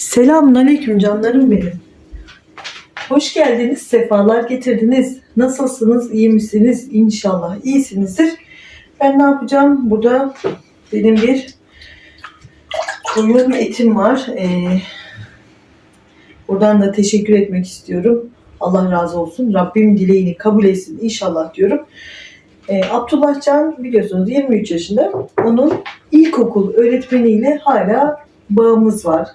Selamun aleyküm canlarım benim. Hoş geldiniz, sefalar getirdiniz. Nasılsınız, iyi misiniz? İnşallah iyisinizdir. Ben ne yapacağım? Burada benim bir koyun etim var. Ee, buradan da teşekkür etmek istiyorum. Allah razı olsun. Rabbim dileğini kabul etsin inşallah diyorum. Ee, Abdullah Can biliyorsunuz 23 yaşında. Onun ilkokul öğretmeniyle hala bağımız var.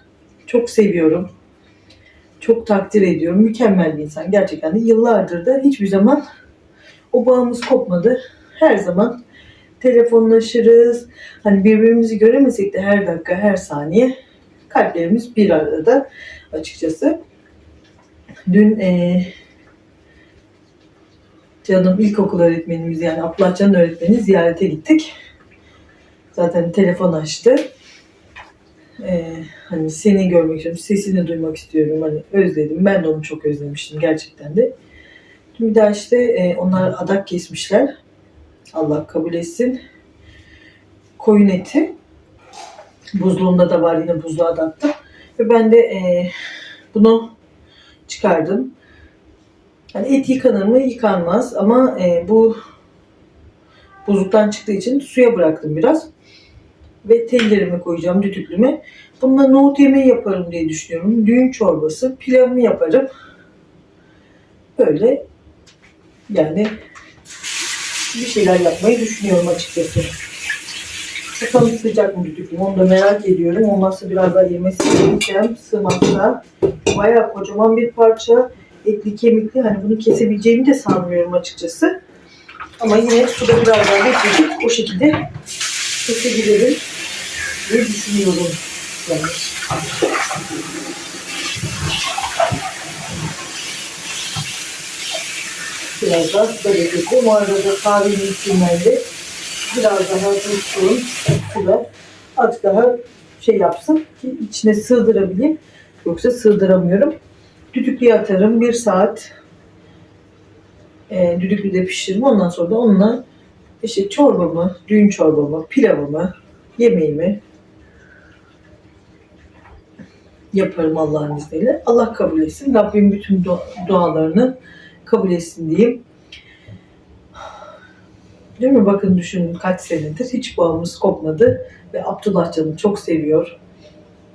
Çok seviyorum. Çok takdir ediyorum. Mükemmel bir insan. Gerçekten de yıllardır da hiçbir zaman o bağımız kopmadı. Her zaman telefonlaşırız. Hani birbirimizi göremesek de her dakika, her saniye kalplerimiz bir arada açıkçası. Dün eee canım ilkokul öğretmenimiz yani Abdullah öğretmeni ziyarete gittik. Zaten telefon açtı. Ee, hani seni görmek istiyorum, sesini duymak istiyorum. Hani özledim. Ben de onu çok özlemiştim gerçekten de. Bir daha işte e, onlar adak kesmişler. Allah kabul etsin. Koyun eti. Buzluğunda da var yine buzluğa da attım. Ve ben de e, bunu çıkardım. Hani et yıkanır mı? Yıkanmaz ama e, bu buzluktan çıktığı için suya bıraktım biraz. Ve tellerimi koyacağım düdüklüme. Bununla nohut yemeği yaparım diye düşünüyorum. Düğün çorbası, pilavımı yaparım. Böyle yani bir şeyler yapmayı düşünüyorum açıkçası. Bakalım sıcak mı düdüklüm onu da merak ediyorum. Olmazsa biraz daha yemesi gerekeceğim. Sığmazsa bayağı kocaman bir parça etli kemikli. Hani bunu kesebileceğimi de sanmıyorum açıkçası. Ama yine suda biraz daha bekleyip o şekilde kesebilirim diye düşünüyorum. Yani. Biraz daha. O arada da kahvenin içinden de biraz daha tutsun suda azıcık daha şey yapsın ki içine sığdırabileyim. Yoksa sığdıramıyorum. Düdüklüye atarım. Bir saat e, düdüklüde pişiririm. Ondan sonra da onunla işte çorbamı, düğün çorbamı, pilavımı, yemeğimi yaparım Allah'ın izniyle. Allah kabul etsin. Rabbim bütün dua- dualarını kabul etsin diyeyim. Değil mi? Bakın düşünün kaç senedir hiç bağımız kopmadı ve Abdullah canım çok seviyor.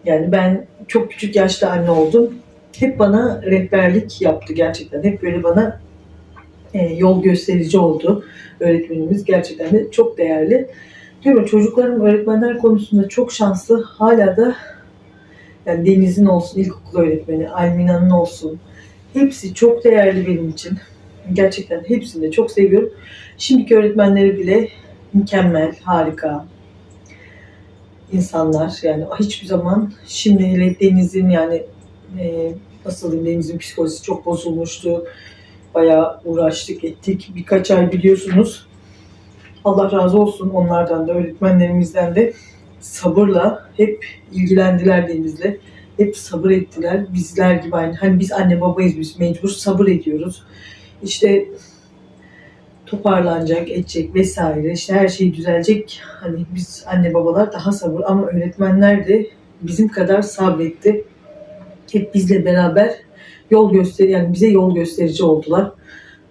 Yani ben çok küçük yaşta anne oldum. Hep bana rehberlik yaptı gerçekten. Hep böyle bana e, yol gösterici oldu öğretmenimiz. Gerçekten de çok değerli. Diyorum çocuklarım öğretmenler konusunda çok şanslı. Hala da yani Deniz'in olsun, ilkokul öğretmeni, Almina'nın olsun. Hepsi çok değerli benim için. Gerçekten hepsini de çok seviyorum. Şimdiki öğretmenleri bile mükemmel, harika insanlar. Yani hiçbir zaman şimdi hele Deniz'in yani e, nasıl diyeyim Deniz'in psikolojisi çok bozulmuştu. Bayağı uğraştık ettik. Birkaç ay biliyorsunuz. Allah razı olsun onlardan da öğretmenlerimizden de sabırla hep ilgilendiler Deniz'le. Hep sabır ettiler. Bizler gibi aynı. Hani biz anne babayız biz mecbur sabır ediyoruz. İşte toparlanacak, edecek vesaire. İşte her şey düzelecek. Hani biz anne babalar daha sabır ama öğretmenler de bizim kadar sabretti. Hep bizle beraber yol gösteri yani bize yol gösterici oldular.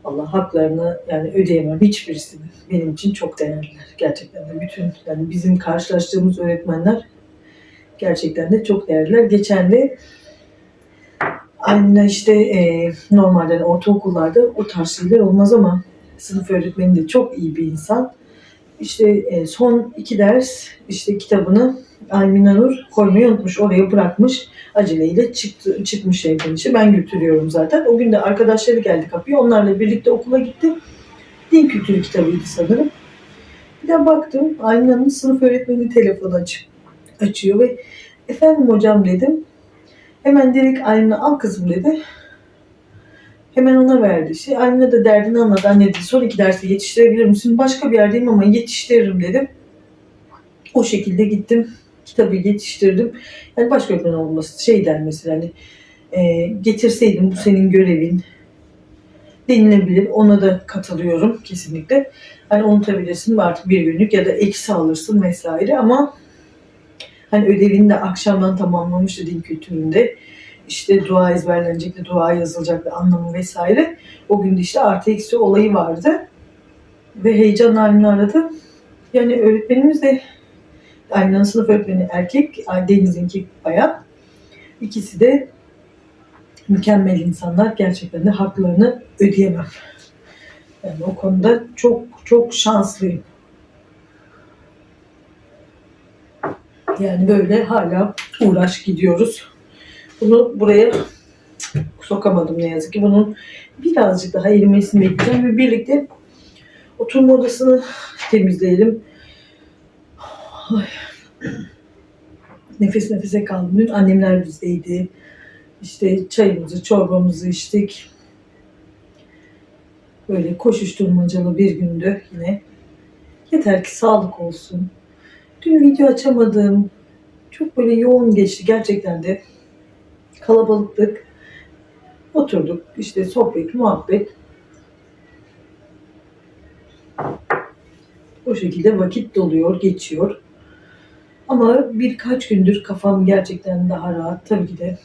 Allah haklarını yani ödeyemem hiçbirisini. Benim için çok değerliler. Gerçekten de bütün yani bizim karşılaştığımız öğretmenler gerçekten de çok değerliler. Geçen de aynı işte e, normalde ortaokullarda o tarz şeyler olmaz ama sınıf öğretmeni de çok iyi bir insan. İşte e, son iki ders işte kitabını Almina Nur koymayı unutmuş. Oraya bırakmış. Aceleyle çıktı, çıkmış evden işe. Ben götürüyorum zaten. O gün de arkadaşları geldi kapıya. Onlarla birlikte okula gittim. Din kültürü kitabıydı sanırım. Bir de baktım Almina'nın sınıf öğretmeni telefonu aç, açıyor ve efendim hocam dedim. Hemen direkt Almina al kızım dedi. Hemen ona verdi. Şey, Almina da derdini anladı. Anne dedi son iki dersi yetiştirebilir misin? Başka bir yerdeyim ama yetiştiririm dedim. O şekilde gittim. Kitabı yetiştirdim. Yani başka öğretmen olması şey der mesela hani e, getirseydim bu senin görevin denilebilir. Ona da katılıyorum kesinlikle. Hani unutabilirsin artık bir günlük ya da eksi alırsın vesaire ama Hani ödevini de akşamdan tamamlamıştı din kültüründe. İşte dua ezberlenecekti, dua yazılacaktı, anlamı vesaire. O gün de işte artı eksi olayı vardı. Ve heyecan halini aradı. Yani öğretmenimiz de Aynanın sınıf öğretmeni erkek, Deniz'inki bayan. İkisi de mükemmel insanlar. Gerçekten de haklarını ödeyemem. Yani o konuda çok çok şanslıyım. Yani böyle hala uğraş gidiyoruz. Bunu buraya sokamadım ne yazık ki. Bunun birazcık daha erimesini bekleyeceğim ve birlikte oturma odasını temizleyelim. Nefes nefese kaldım. Dün annemler bizdeydi. İşte çayımızı, çorbamızı içtik. Böyle koşuşturmacalı bir gündü yine. Yeter ki sağlık olsun. Dün video açamadım. Çok böyle yoğun geçti gerçekten de. Kalabalıktık. Oturduk işte sohbet, muhabbet. O şekilde vakit doluyor, geçiyor. Ama birkaç gündür kafam gerçekten daha rahat. Tabii ki de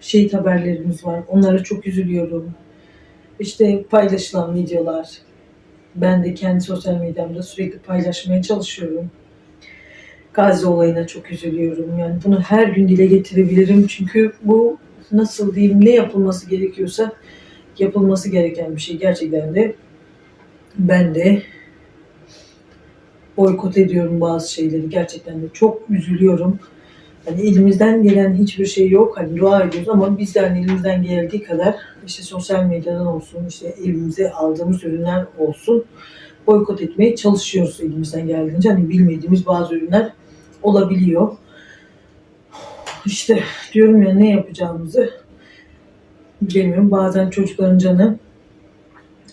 şehit haberlerimiz var. Onlara çok üzülüyorum. İşte paylaşılan videolar. Ben de kendi sosyal medyamda sürekli paylaşmaya çalışıyorum. Gazze olayına çok üzülüyorum. Yani bunu her gün dile getirebilirim. Çünkü bu nasıl diyeyim ne yapılması gerekiyorsa yapılması gereken bir şey. Gerçekten de ben de boykot ediyorum bazı şeyleri. Gerçekten de çok üzülüyorum. Hani elimizden gelen hiçbir şey yok. Hani dua ediyoruz ama bizden elimizden geldiği kadar işte sosyal medyadan olsun, işte evimize aldığımız ürünler olsun boykot etmeye çalışıyoruz elimizden geldiğince. Hani bilmediğimiz bazı ürünler olabiliyor. İşte diyorum ya ne yapacağımızı bilmiyorum. Bazen çocukların canı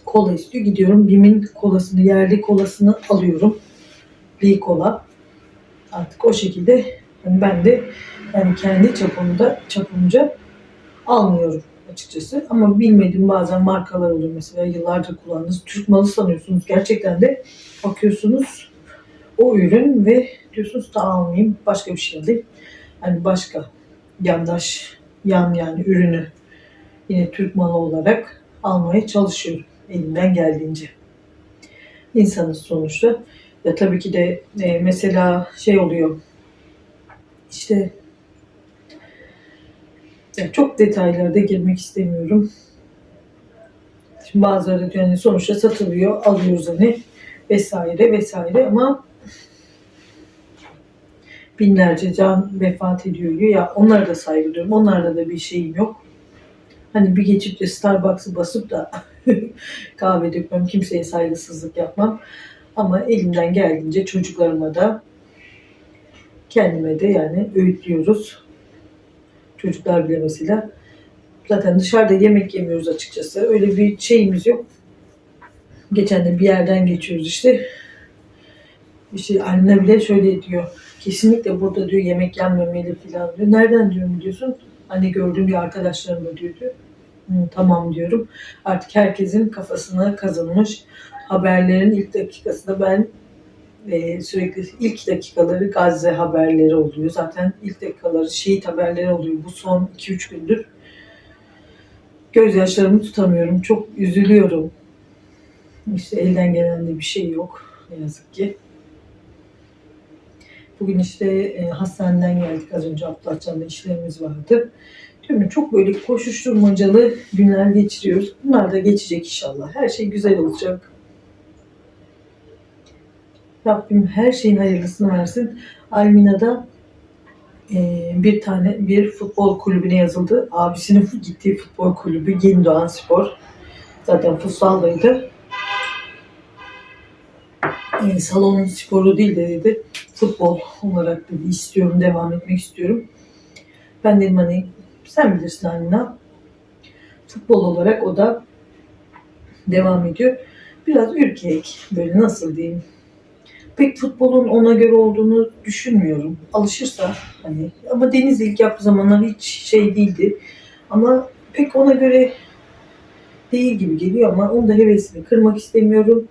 kola istiyor. Gidiyorum BİM'in kolasını, yerli kolasını alıyorum. Lee kola. Artık o şekilde yani ben de yani kendi çapımda çapımca almıyorum açıkçası. Ama bilmediğim bazen markalar oluyor mesela yıllardır kullandığınız Türk malı sanıyorsunuz. Gerçekten de bakıyorsunuz o ürün ve diyorsunuz da almayayım başka bir şey alayım. Hani başka yandaş yan yani ürünü yine Türk malı olarak almaya çalışıyorum elimden geldiğince. İnsanız sonuçta. Ya tabii ki de e, mesela şey oluyor. İşte ya çok detaylarda girmek istemiyorum. Şimdi bazıları hani sonuçta satılıyor, alıyoruz hani vesaire vesaire ama binlerce can vefat ediyor diyor. Ya onlara da saygı duyuyorum. Onlarla da bir şeyim yok. Hani bir geçip de Starbucks'ı basıp da kahve dökmem, kimseye saygısızlık yapmam. Ama elimden geldiğince çocuklarıma da kendime de yani öğütlüyoruz. Çocuklar bile mesela zaten dışarıda yemek yemiyoruz açıkçası. Öyle bir şeyimiz yok. Geçen de bir yerden geçiyoruz işte. İşte anne bile şöyle diyor. Kesinlikle burada diyor yemek yenmemeli falan diyor. Nereden diyorum diyorsun? Anne gördüğüm bir arkadaşlarım da diyor. diyor. Hı, tamam diyorum. Artık herkesin kafasına kazınmış haberlerin ilk dakikasında ben e, sürekli ilk dakikaları Gazze haberleri oluyor. Zaten ilk dakikaları şehit haberleri oluyor. Bu son 2-3 gündür. Gözyaşlarımı tutamıyorum. Çok üzülüyorum. İşte elden gelen de bir şey yok. Ne yazık ki. Bugün işte e, hastaneden geldik. Az önce Abdullahcan'da işlerimiz vardı. Diyorum çok böyle koşuşturmacalı günler geçiriyoruz. Bunlar da geçecek inşallah. Her şey güzel olacak. Rabbim her şeyin hayırlısını versin. Almina'da e, bir tane bir futbol kulübüne yazıldı. Abisinin gittiği futbol kulübü Yeni Spor. Zaten futsaldaydı. E, salon sporu değil de dedi. Futbol olarak dedi istiyorum, devam etmek istiyorum. Ben dedim hani sen bilirsin Almina. Futbol olarak o da devam ediyor. Biraz ürkek, böyle nasıl diyeyim, pek futbolun ona göre olduğunu düşünmüyorum. Alışırsa hani ama Deniz ilk yaptığı zamanlar hiç şey değildi. Ama pek ona göre değil gibi geliyor ama onun da hevesini kırmak istemiyorum.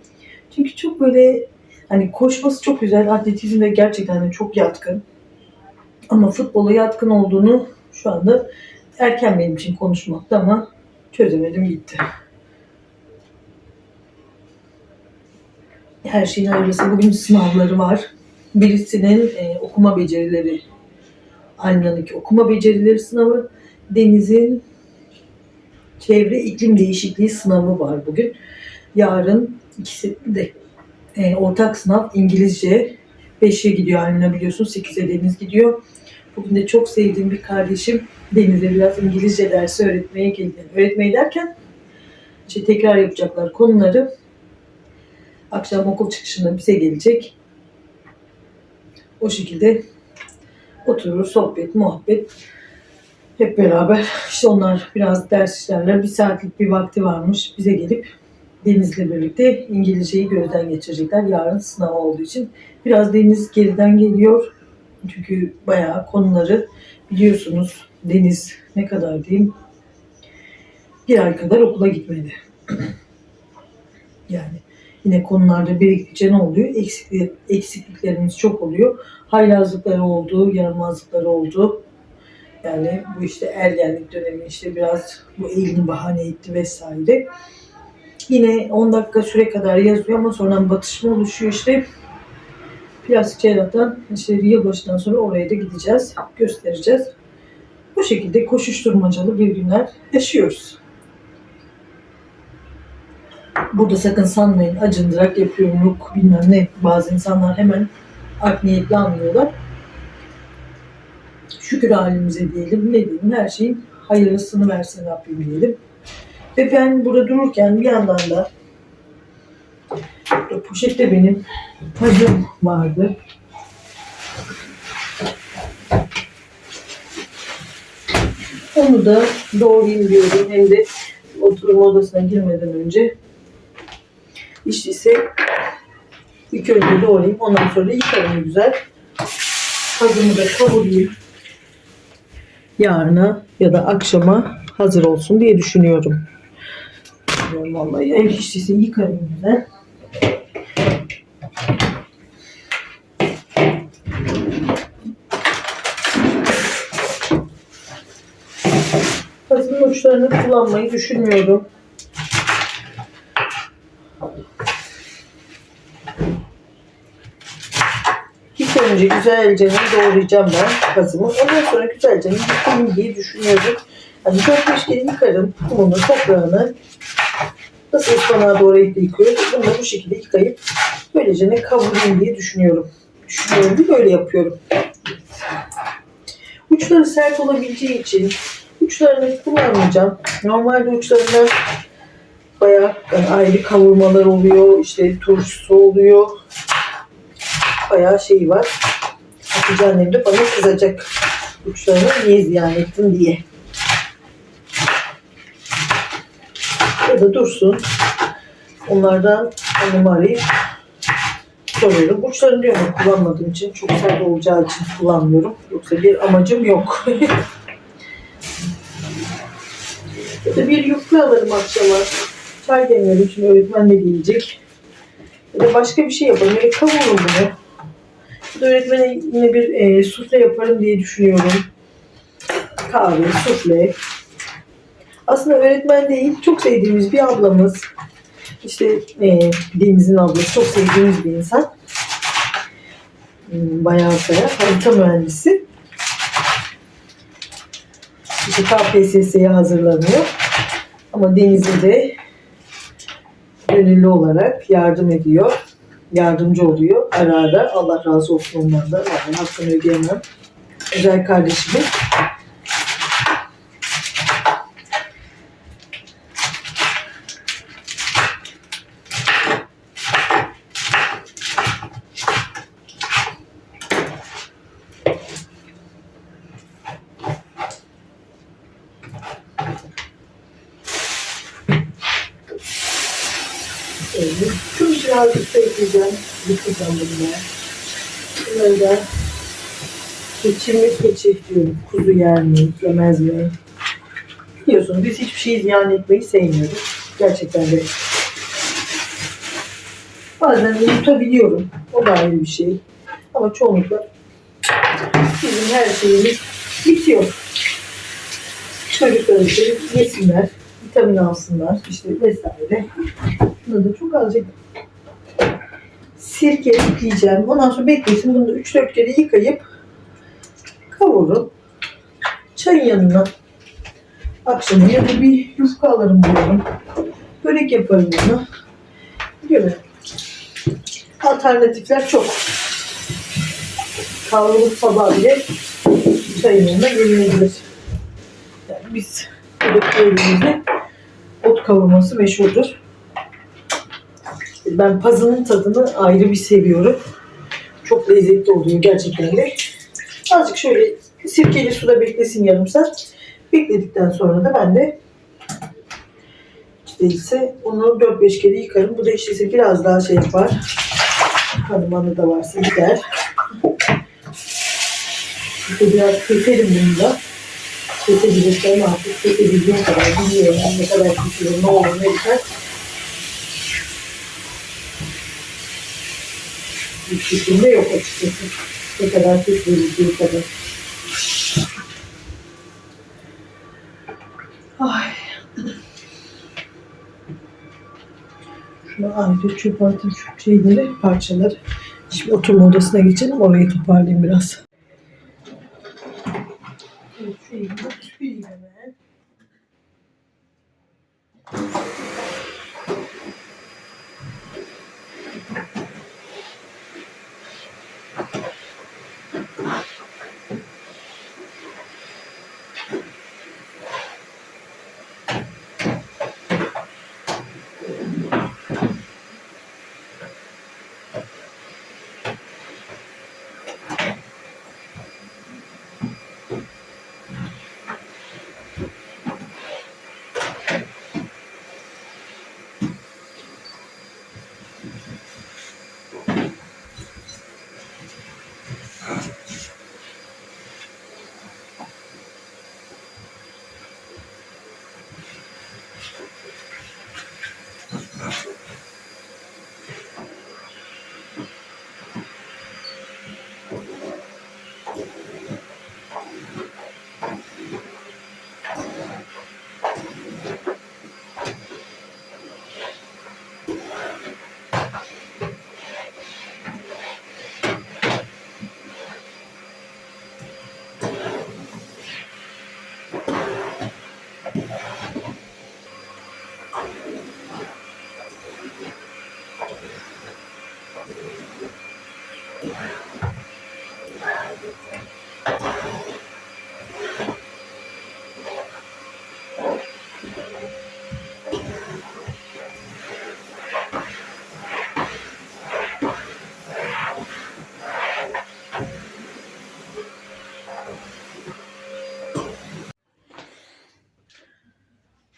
Çünkü çok böyle hani koşması çok güzel. Atletizmde gerçekten de çok yatkın. Ama futbola yatkın olduğunu şu anda erken benim için konuşmakta ama çözemedim gitti. Her şeyin ayrısı bugün sınavları var. Birisinin e, okuma becerileri, Almanya'daki okuma becerileri sınavı, Deniz'in çevre iklim değişikliği sınavı var bugün. Yarın ikisi de e, ortak sınav İngilizce. 5'e gidiyor Almina biliyorsun. 8'e Deniz gidiyor. Bugün de çok sevdiğim bir kardeşim Deniz'e biraz İngilizce dersi öğretmeye geldi. Öğretmeyi derken işte tekrar yapacaklar konuları. Akşam okul çıkışında bize gelecek. O şekilde oturur, sohbet, muhabbet hep beraber. İşte onlar biraz ders işlerler. Bir saatlik bir vakti varmış. Bize gelip Deniz'le birlikte İngilizceyi gözden geçirecekler. Yarın sınav olduğu için. Biraz Deniz geriden geliyor. Çünkü bayağı konuları biliyorsunuz. Deniz ne kadar diyeyim bir ay kadar okula gitmedi. yani yine konularda biriktikçe ne oluyor? Eksiklik, eksikliklerimiz çok oluyor. Haylazlıkları oldu, yaramazlıkları oldu. Yani bu işte ergenlik dönemi işte biraz bu elini bahane etti vesaire. Yine 10 dakika süre kadar yazıyor ama sonradan batışma oluşuyor işte. Plastik cerrahtan işte yılbaşından sonra oraya da gideceğiz, göstereceğiz. Bu şekilde koşuşturmacalı bir günler yaşıyoruz. Burada sakın sanmayın acındırak yapıyorum yok bilmem ne. Bazı insanlar hemen art niyetli anlıyorlar. Şükür halimize diyelim. Ne diyelim her şeyin hayırlısını versin Rabbim diyelim. Ve ben burada dururken bir yandan da poşette benim tacım vardı. Onu da doğrayayım diyorum. Hem de oturma odasına girmeden önce işte ise ilk önce doğrayayım. Ondan sonra yıkarım güzel. Tacımı da kavurayım. Yarına ya da akşama hazır olsun diye düşünüyorum. Bilmiyorum Vallahi ev işçisi yıkarım güzel. Hazırın uçlarını kullanmayı düşünmüyorum. İlk önce güzelce doğrayacağım ben kazımı. Ondan sonra güzelce yıkayayım diye düşünüyorum. Hani 4-5 kere yıkarım kumunu, toprağını. Nasıl ıspanağı doğrayıp da yıkıyoruz. Bunu bu şekilde yıkayıp böylece ne kavurayım diye düşünüyorum. Düşünüyorum değil böyle yapıyorum. Uçları sert olabileceği için uçlarını kullanmayacağım. Normalde uçlarında bayağı ayrı kavurmalar oluyor. işte turşusu oluyor. Bayağı şey var. Hatice annem de bana kızacak. Uçlarını niye ziyan ettin diye. Ya da dursun. Onlardan annemi arayıp soruyorum. Uçlarını diyorum kullanmadığım için çok sert olacağı için kullanmıyorum. Yoksa bir amacım yok. ya da bir yufka alırım akşama. Çay demlerim şimdi öğretmen ne diyecek. Ya da başka bir şey yaparım. Ya da kavururum bunu. Ya da öğretmene yine bir e, sufle yaparım diye düşünüyorum. Kahve, sufle. Aslında öğretmen değil, çok sevdiğimiz bir ablamız. İşte e, Deniz'in ablası, çok sevdiğimiz bir insan. Hmm, Bayağı bayağı harita mühendisi. İşte KPSS'ye hazırlanıyor. Ama Deniz'e de gönüllü olarak yardım ediyor. Yardımcı oluyor ara ara. Allah razı olsun ondan da. Yani hakkını ödeyemem. Özel kardeşimin. Evet. Şunu birazcık da ekleyeceğim. Yıkayacağım bunları. Da keçi mi diyorum. Kuzu yer mi, yemez mi? Biliyorsunuz biz hiçbir şeyi ziyan etmeyi sevmiyoruz. Gerçekten de. Bazen yutabiliyorum. O da ayrı bir şey. Ama çoğunlukla bizim her şeyimiz bitiyor. Çocuklar için yesinler, vitamin alsınlar, işte vesaire. Bunda da çok azıcık sirke ekleyeceğim. Ondan sonra beklesin. Bunu da 3-4 kere yıkayıp kavururum. Çayın yanına akşama ya da bir yufka alırım diyorum. Börek yaparım bunu. Böyle alternatifler çok. Kavrulup sabah bile çayın yanına yenilebilir. Yani biz burada kavurması meşhurdur. Ben pazının tadını ayrı bir seviyorum. Çok lezzetli oluyor gerçekten de. Azıcık şöyle sirkeli suda beklesin yarım saat. Bekledikten sonra da ben de ise onu 4-5 kere yıkarım. Bu da işte biraz daha şey yapar. Hanım anı da varsa gider. İşte biraz keserim bunu da. Kesebilirsem artık kesebildiğim kadar biliyorum. Ne kadar keserim, ne olur ne biter. Bir fikrim de yok açıkçası. Ne kadar kesebildiği kadar. Ay. Şunu ayrı çöp atayım şu şeyleri, parçaları. Şimdi oturma odasına geçelim, orayı toparlayayım biraz. Evet, şu elimi tutayım hemen.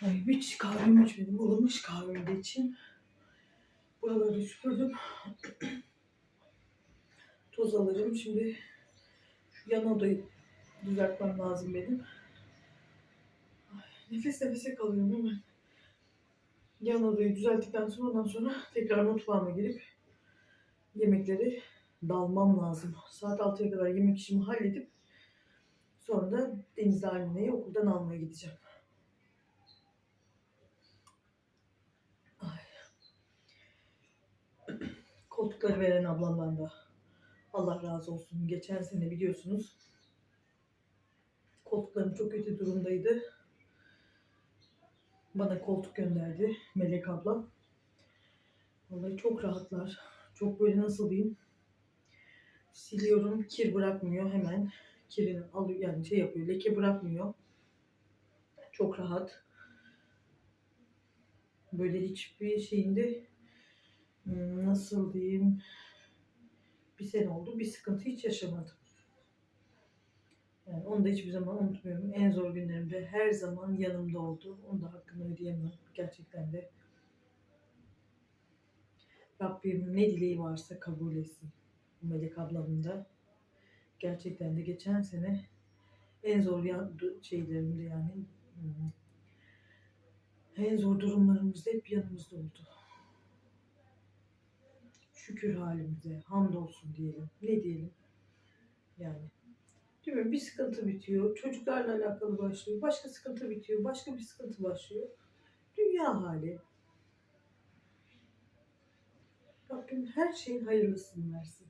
Ay hiç kahvemi içmedim. Ilımış kahvemi de için. Buraları süpürdüm. Toz alırım. Şimdi şu yan odayı düzeltmem lazım benim. Nefes nefese kalıyorum hemen. Yan odayı düzelttikten sonra ondan sonra tekrar mutfağıma girip yemekleri dalmam lazım. Saat 6'ya kadar yemek işimi halledip sonra da Deniz Aline'yi okuldan almaya gideceğim. Koltukları veren ablamdan da Allah razı olsun. Geçen sene biliyorsunuz koltuklarım çok kötü durumdaydı. Bana koltuk gönderdi Melek ablam. Vallahi çok rahatlar. Çok böyle nasıl diyeyim? Siliyorum, kir bırakmıyor hemen. Kirini alıyor yani şey yapıyor, leke bırakmıyor. Çok rahat. Böyle hiçbir şeyinde nasıl diyeyim bir sene oldu bir sıkıntı hiç yaşamadım. Yani onu da hiçbir zaman unutmuyorum. En zor günlerimde her zaman yanımda oldu. Onu da hakkını ödeyemem. Gerçekten de. Rabbim ne dileği varsa kabul etsin. Melek ablamın da. Gerçekten de geçen sene en zor şeylerimde yani hmm, en zor durumlarımızda hep yanımızda oldu. Şükür halimize, hamdolsun diyelim. Ne diyelim? Yani Değil mi? Bir sıkıntı bitiyor. Çocuklarla alakalı başlıyor. Başka sıkıntı bitiyor. Başka bir sıkıntı başlıyor. Dünya hali. Rabbim her şeyin hayırlısını versin.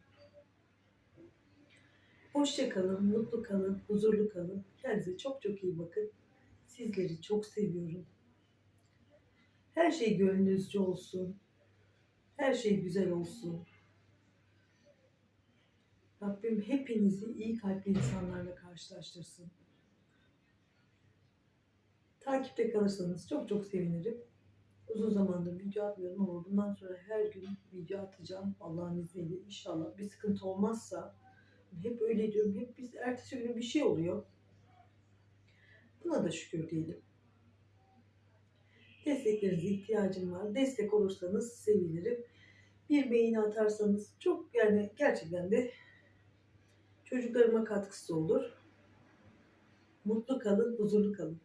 Hoşça kalın, mutlu kalın, huzurlu kalın. Kendinize çok çok iyi bakın. Sizleri çok seviyorum. Her şey gönlünüzce olsun. Her şey güzel olsun. Rabbim hepinizi iyi kalpli insanlarla karşılaştırsın. Takipte kalırsanız çok çok sevinirim. Uzun zamandır video atmıyorum ama bundan sonra her gün video atacağım. Allah'ın izniyle inşallah bir sıkıntı olmazsa. Hep öyle diyorum. Hep biz ertesi gün bir şey oluyor. Buna da şükür diyelim. Desteklerinize ihtiyacım var. Destek olursanız sevinirim. Bir beğeni atarsanız çok yani gerçekten de çocuklarıma katkısı olur. Mutlu kalın, huzurlu kalın.